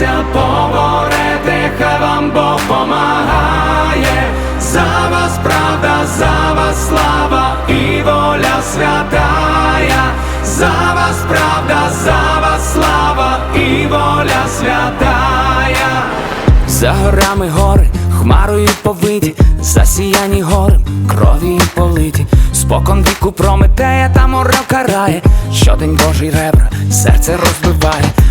Борітеся, поборете, хай вам Бог помагає. За вас правда, за вас слава і воля святая. За вас правда, за вас слава і воля святая. За горами гори, хмарою повиті, засіяні горем, крові политі, спокон віку прометея та морок карає, щодень Божий ребра, серце розбиває,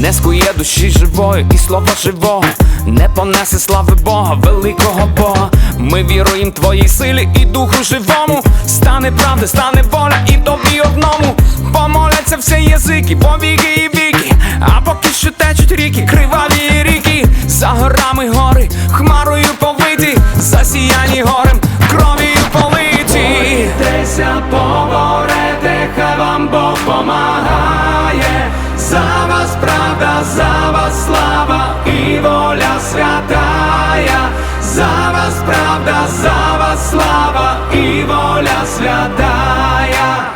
Не скує душі живої і слова живого, не понесе слави Бога, великого Бога. Ми віруємо твоїй силі і духу живому. Стане правда, стане воля і тобі одному. Помоляться всі язики, повіки і віки. А поки що течуть ріки, криваві ріки, за горами гори, хмарою повиті, засіяні горем, кров'ю политі. Борітеся, поборете, хай вам Бог помагає. За вас правда, за вас слава і воля святая. За вас правда, за вас слава і воля святая.